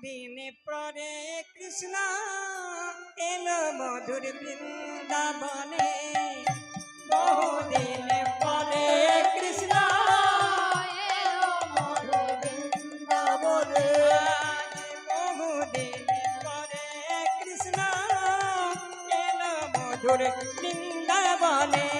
বহুদিন পরে কৃষ্ণ এলো মধুর বৃন্দাবনে। বহুদিন পরে কৃষ্ণ আজ বহুদিন পরে কৃষ্ণ এলো মধুর বৃন্দাবনে।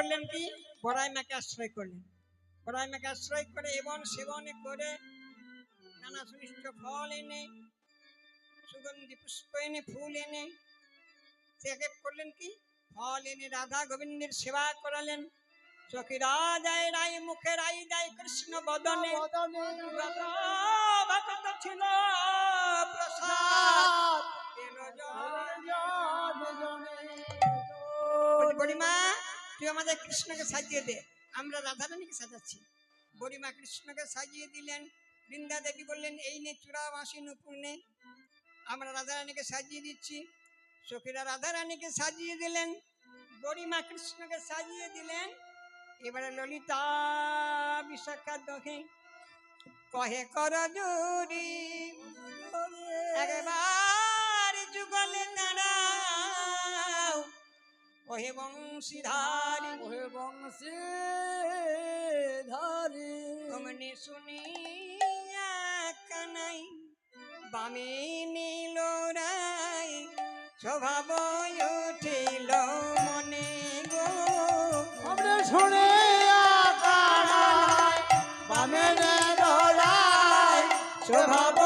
করলেন কি? বড়াই মাকে আশ্রয় করলেন। বড়াই মাকে আশ্রয় করে এবং সেবনে করে নানা সুনিষ্ট ফল এনে সুগন্ধি পুষ্প এনে ফুল এনে সে করলেন কি? ফল এনে রাধা গোবিন্দের সেবা করালেন। সখী রাজায় রায় মুখে রাই দেয় কৃষ্ণ বদনে। ভক্ত ছিল প্রসাদ। বড়িমা তুই আমাদের কৃষ্ণকে সাজিয়ে দে। আমরা রাধারানীকে সাজাচ্ছি। বড়িমা কৃষ্ণকে সাজিয়ে দিলেন। বৃন্দা দেবী বললেন, এই নে চূড়া বাঁশি নুপুর নে। আমরা রাধারানীকে সাজিয়ে দিচ্ছি। সখীরা রাধারানীকে সাজিয়ে দিলেন। বড়িমা কৃষ্ণকে সাজিয়ে দিলেন। এবারে ললিতা বিশাখা দহে, কহে কর জুরি একবার যুগল দাঁড়াও। ওহে বংশীধারী অমনি শুনিয়া কানাই বামে নীল রাই স্বভাব উঠিল মনে গো। শুনে স্বভাব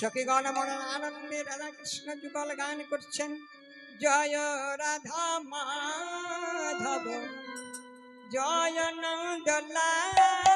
সখী গণ মন আনন্দে রাধা কৃষ্ণ যুগল গান করছেন। জয় রাধা মাধব জয় নন্দলাল।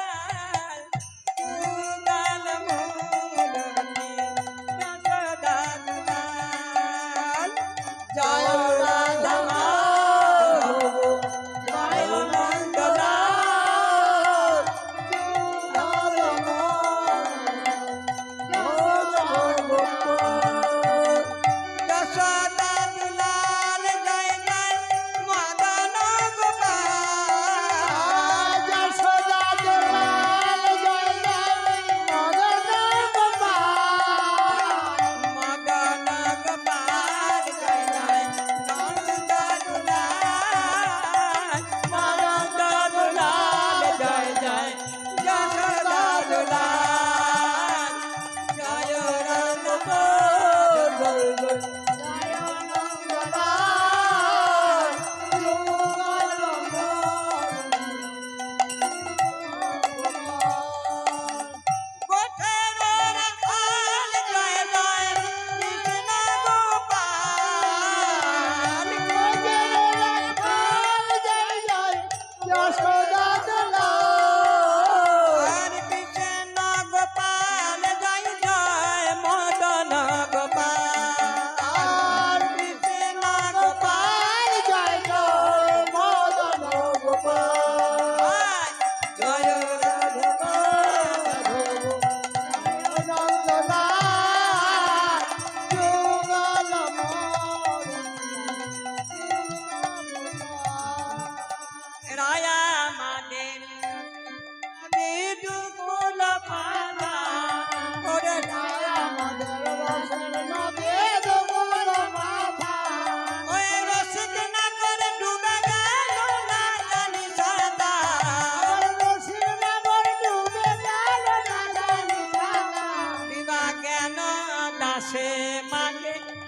যশোদা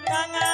টাঙা